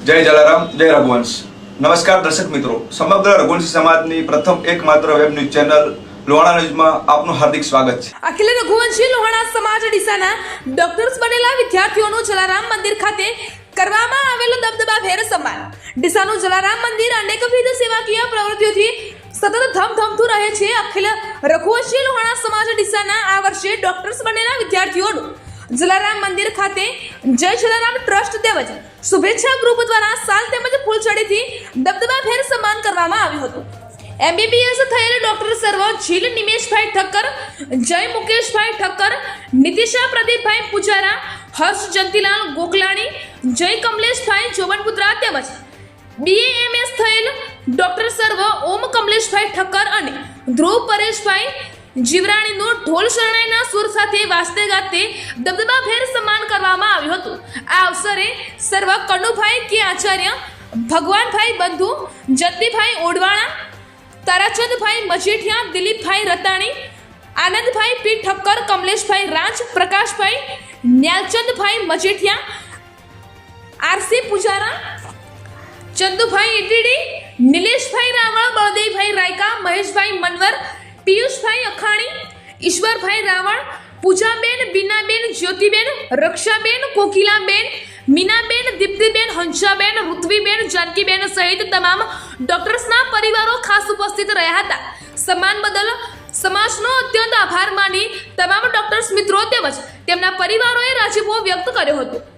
જય જલારામ, જય રઘુવંશ. નમસ્કાર દર્શક મિત્રો. સમગ્ર રઘુવંશી સમાજની પ્રથમ એકમાત્ર વેબ ન્યૂઝ ચેનલ લોહાણા ન્યૂઝમાં આપનું હાર્દિક સ્વાગત છે. અખિલ રઘુવંશી લોહાણા સમાજ ડીસાના ડોક્ટર્સ બનેલા વિદ્યાર્થીઓનું જલારામ મંદિર ખાતે કરવામાં આવેલો દબદબા દબદબાભેર સમાન ડીસાનું જલારામ મંદિર અનેકવિધ સેવાકીય પ્રવૃત્તિઓથી સતત ધમધમતું રહે છે. અખિલ રઘુવંશી લોહાણા સમાજ ડીસાના આ વર્ષે ડોક્ટર્સ બનેલા વિદ્યાર્થીઓનું જલારામ મંદિર ખાતે જય જલારામ ટ્રસ્ટ તેમજ શુભેચ્છા ગ્રુપ દ્વારા સાલ તેમજ ફૂલછડીથી દબદબાભેર સન્માન કરવામાં આવ્યું હતું. એમબીબીએસ થયેલ ડોક્ટર સર્વ જીલ નિમેશભાઈ ઠક્કર, જય મુકેશભાઈ ઠક્કર, નીતિશા પ્રદીપભાઈ પૂજારા, હર્ષ જંતીલાલ ગોકલાણી, જય કમલેશભાઈ જોબનપુત્રા તેમજ બીએએમએસ થયેલ ડોક્ટર સર્વ ઓમ કમલેશભાઈ ઠક્કર અને ધ્રુવ પરેશભાઈ જીવરાણીનું ઢોલ શરણાઈના સુર સાથે વાસ્તે ગાતે દબદબાભેર સન્માન કરવામાં આવ્યું હતું. આ અવસરે સર્વ કનુભાઈ કે Acharya, Bhagwanbhai Bandhu Jatibhai Odvana Tarachandbhai Majithia, Dilipbhai Ratani, Anandbhai P Thakkar, Kamleshbhai Raj, Prakashbhai, Nyalchandbhai Majithia, RC Pujara, Chandubhai ETD, Nileshbhai Raval, Baldevbhai Raika, Maheshbhai Manvar Piyushbhai Akhani, Ishwarbhai Raval, Poojaben, Beenaben, Jyotiben, Rakshaben, Kokilaben, Meenaben, Diptiben, Hansaben, Rutviben, Jankiben સહિત તમામ ડોક્ટર્સના પરિવારો ખાસ ઉપસ્થિત રહ્યા હતા. સમાન બદલ સમાજનો અત્યંત આભાર માની તમામ ડોક્ટર્સ મિત્રો તેમજ તેમના પરિવારોએ રાજીપો વ્યક્ત કર્યો હતો.